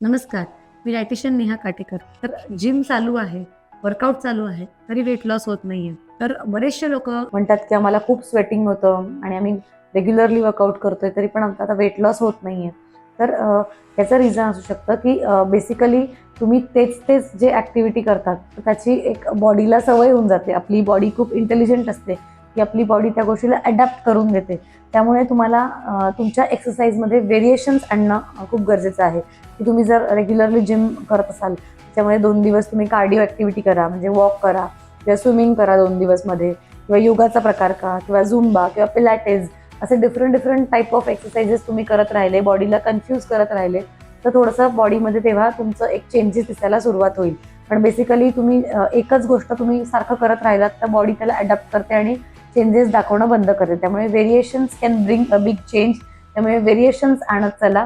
नमस्कार मी डायटिशियन नेहा काटेकर. तर जिम चालू आहे वर्कआउट चालू आहे तरी वेट लॉस होत नाहीये. तर बरेचसे लोक म्हणतात की आम्हाला खूप स्वेटिंग होतं आणि आम्ही रेग्युलरली वर्कआउट करतोय तरी पण आमचा आता वेट लॉस होत नाहीये. तर अं, याचं रिझन असू शकतं की बेसिकली तुम्ही तेच तेच जे ॲक्टिव्हिटी करतात त्याची एक बॉडीला सवय होऊन जाते. आपली बॉडी खूप इंटेलिजंट असते. की आपली बॉडी त्या गोष्टीला अडॅप्ट करून घेते त्यामुळे तुम्हाला तुमच्या एक्सरसाइजमध्ये व्हेरिएशन्स आणणं खूप गरजेचं आहे. की तुम्ही जर रेग्युलरली जिम करत असाल त्याच्यामुळे दोन दिवस तुम्ही कार्डिओ ॲक्टिव्हिटी करा म्हणजे वॉक करा किंवा स्विमिंग करा दोन दिवसमध्ये किंवा योगाचा प्रकार का किंवा झुंबा किंवा पिलॅटेज असे different different type of exercises तुम्ही करत राहिले बॉडीला कन्फ्यूज करत राहिले तर थोडंसं बॉडीमध्ये तेव्हा तुमचं एक चेंजेस दिसायला सुरुवात होईल. पण बेसिकली तुम्ही एकच गोष्ट तुम्ही सारखं करत राहिलात तर बॉडी त्याला अडॅप्ट करते आणि चेंजेस दाखवणं बंद करते त्यामुळे variations can bring a big change त्यामुळे व्हेरिएशन्स आणत चला.